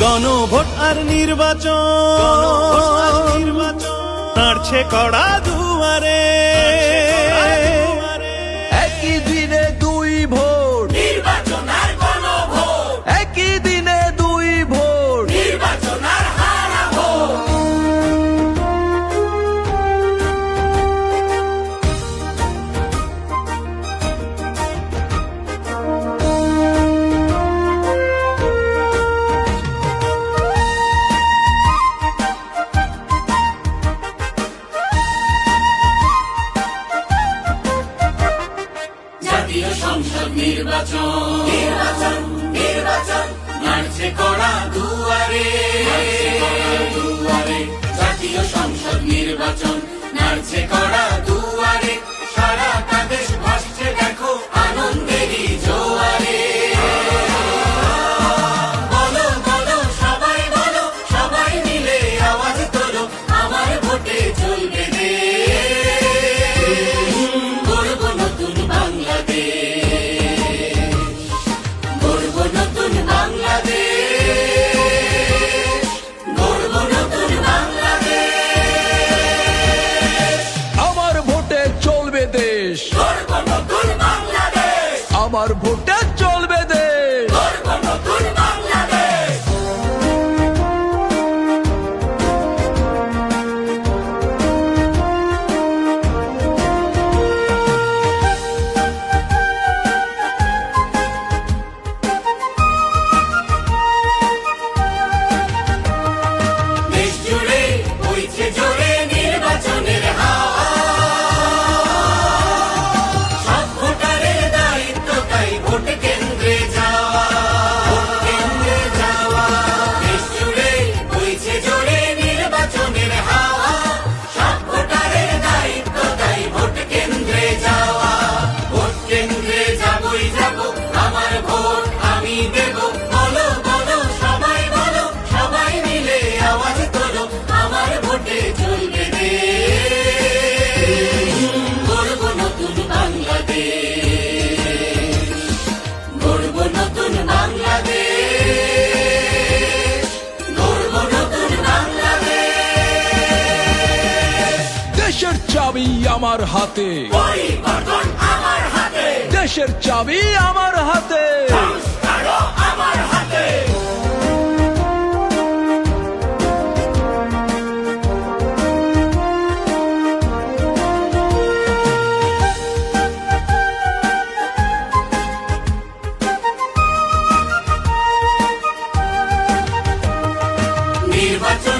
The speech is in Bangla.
গণভোট আর নির্বাচন। নির্বাচন। তাড়ছে কড়া দুয়ারে। জাতীয় সংসদ নির্বাচন। নির্বাচন নির্বাচন নাড়ছে কড়া দুয়ারে। আমার ভোট কই যাব। আমার ভোট আমি দেব। বলো বলো সবাই বলো সবাই মিলে আওয়াজ তোলো আমার ভোটে চলবে গড়ব নতুন বাংলাদেশ। গড়ব নতুন বাংলাদেশ। আমার হাতে। পরিবর্তন আমার হাতে। দেশের চাবি আমার হাতে। নির্বাচন